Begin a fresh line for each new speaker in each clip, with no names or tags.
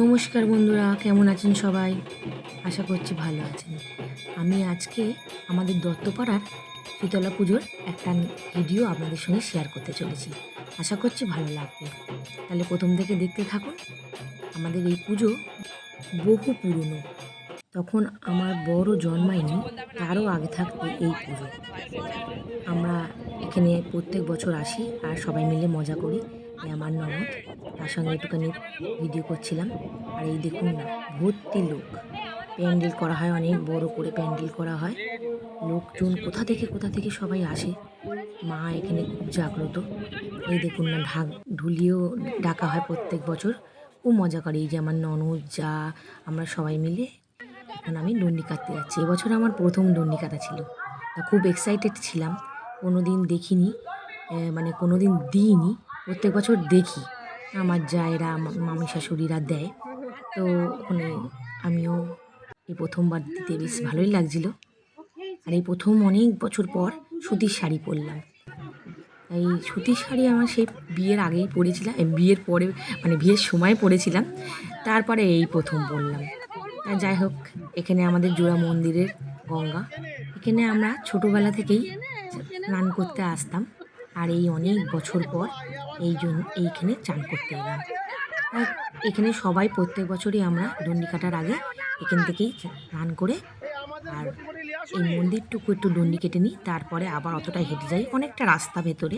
নমস্কার বন্ধুরা, কেমন আছেন সবাই? আশা করছি ভালো আছেন। আমি আজকে আমাদের দত্তপাড়ার শীতলা পুজোর একটা ভিডিও আপনাদের সঙ্গে শেয়ার করতে চলেছি। আশা করছি ভালো লাগবে। তাহলে প্রথম থেকে দেখতে থাকুন, আমাদের এই পুজো বহু পুরনো। তখন আমার বড় জন্মায়নি, তারও আগে থাকতে এই পুজো। আমরা এখানে প্রত্যেক বছর আসি আর সবাই মিলে মজা করি। আমার ননদ। তার সঙ্গে একটুখানি ভিডিও করছিলাম। আর এই দেখুন না, ভর্তি লোক। প্যান্ডেল করা হয় অনেক, বড় করে প্যান্ডেল করা হয়। লোকজন কোথা থেকে কোথা থেকে সবাই আসে? মা এখানে খুব জাগ্রত। এই দেখুন না, ঢাক ঢুলিয়েও ডাকা হয় প্রত্যেক বছর। খুব মজা করে। এই যে আমার ননদ, যা, আমরা সবাই মিলে এখন আমি ডন্ডি কাটতে যাচ্ছি। এবছর আমার প্রথম ডন্ডি কাটা ছিল। তা খুব এক্সাইটেড ছিলাম। কোনো দিন দেখিনি মানে কোনো দিন দিইনি। প্রত্যেক বছর দেখি। আমার জায়েরা মামি শাশুড়িরা দেয়। তো ওখানে আমিও এই প্রথমবার দিতে বেশ ভালোই লাগছিল। আর এই প্রথম অনেক বছর পর সুতির শাড়ি পরলাম। এই সুতির শাড়ি আমার সেই বিয়ের আগেই পরেছিলাম বিয়ের পরে মানে বিয়ের সময় পরেছিলাম। তারপরে এই প্রথম পরলাম। যাই হোক, এখানে আমাদের জোড়া মন্দিরের গঙ্গা। এখানে আমরা ছোটোবেলা থেকেই স্নান করতে আসতাম। আর এই অনেক বছর পর এই জন্য এইখানে চান করতে এলাম। আর এখানে সবাই প্রত্যেক বছরই আমরা দণ্ডি কাটার আগে এখান থেকেই স্নান করে আর এই মন্দিরটুকু একটু দণ্ডি কেটে নিই, তারপরে আবার অতটা হেঁটে যাই, অনেকটা রাস্তা ভেতরে।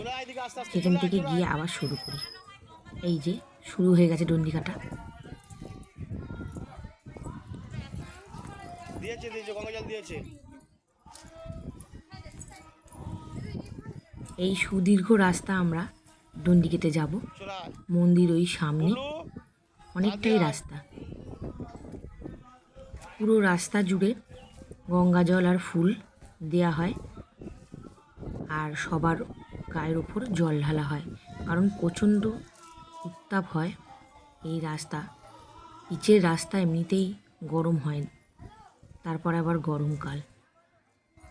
সেখান থেকে গিয়ে আবার শুরু করি। এই যে শুরু হয়ে গেছে দণ্ডি কাটা।
দিয়েছে দিয়েছে গঙ্গা জল দিয়েছে।
এই সুদীর্ঘ রাস্তা আমরা কেটে যাব। মন্দির ওই সামনে। অনেকটাই রাস্তা। পুরো রাস্তা জুড়ে গঙ্গা জল আর ফুল দেয়া হয় আর সবার গায়ের ওপর জল ঢালা হয়। কারণ প্রচণ্ড উত্তাপ হয় এই রাস্তা। পিচের রাস্তা এমনিতেই গরম হয় তারপর আবার গরমকাল।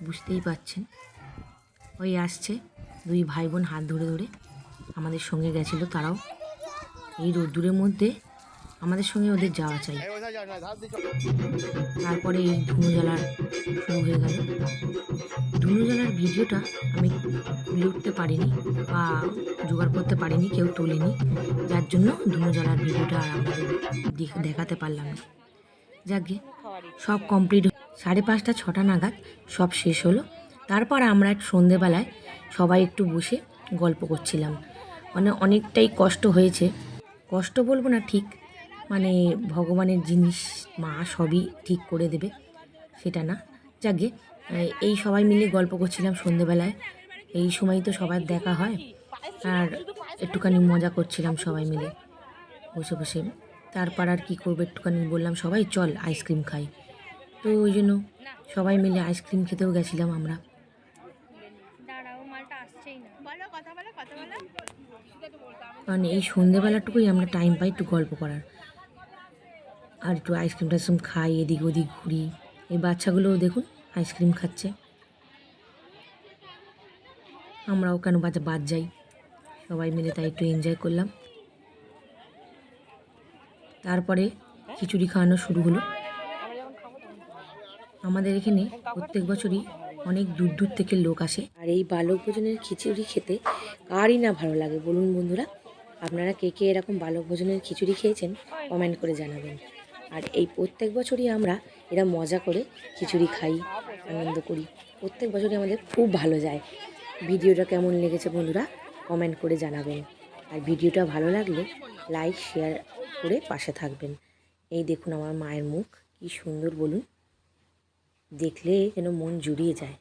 বুঝতেই পাচ্ছেন ওই আসছে দুই ভাই বোন হাত ধরে ধরে আমাদের সঙ্গে গেছিল, তারাও এই রোদ্দুরের মধ্যে আমাদের সঙ্গে ওদের যাওয়া চাই। তারপরে এই ধুনুজ্বালার শুরু হয়ে গেল। ধুনুজ্বালার ভিডিওটা আমি তুলে উঠতে পারিনি বা জোগাড় করতে পারিনি, কেউ তোলেনি। যার জন্য ধুনুজ্বালার ভিডিওটা আর আমাদের দেখাতে পারলাম না। যাকে সব কমপ্লিট সাড়ে পাঁচটা, ছটা নাগাদ সব শেষ হলো। তারপর আমরা এক সন্ধেবেলায় সবাই একটু বসে গল্প করছিলাম। মানে অনেকটাই কষ্ট হয়েছে। কষ্ট বলব না, ঠিক। মানে ভগবানের জিনিস মা সবই ঠিক করে দেবে, সেটা না। যাকে, এই সবাই মিলে গল্প করছিলাম সন্ধেবেলায়। এই সময় তো সবার দেখা হয়। আর একটুখানি মজা করছিলাম সবাই মিলে। বসে বসে। তারপর আর কী করব একটুখানি বললাম সবাই, চল আইসক্রিম খাই। তো ওই জন্য সবাই মিলে আইসক্রিম খেতেও গেছিলাম আমরা। মানে এই সন্ধেবেলাটুকুই আমরা টাইম পাই একটু গল্প করার। আর একটু আইসক্রিম টাইসক্রিম খাই, এদিক ওদিক ঘুরি। এই বাচ্চাগুলোও দেখুন আইসক্রিম খাচ্ছে। আমরাও কেন বাচ্চা বাদ যাই। সবাই মিলে তাই একটু এনজয় করলাম। তারপরে খিচুড়ি খাওয়ানো শুরু হলো। আমাদের এখানে প্রত্যেক বছরই অনেক দূর দূর থেকে লোক আসে। আর এই বালক ভোজনের খিচুড়ি খেতে কারই না ভালো লাগে বলুন বন্ধুরা। আপনারা কে কে এরকম বালক ভোজনের খিচুড়ি খেয়েছেন কমেন্ট করে জানাবেন। আর এই প্রত্যেক বছরই আমরা এরা মজা করে খিচুড়ি খাই, আনন্দ করি। প্রত্যেক বছরই আমাদের খুব ভালো যায়। ভিডিওটা কেমন লেগেছে বন্ধুরা কমেন্ট করে জানাবেন। আর ভিডিওটা ভালো লাগলে লাইক, শেয়ার করে পাশে থাকবেন। এই দেখুন আমার মায়ের মুখ, কি সুন্দর বলুন। দেখলে যেন মন জুড়িয়ে যায়।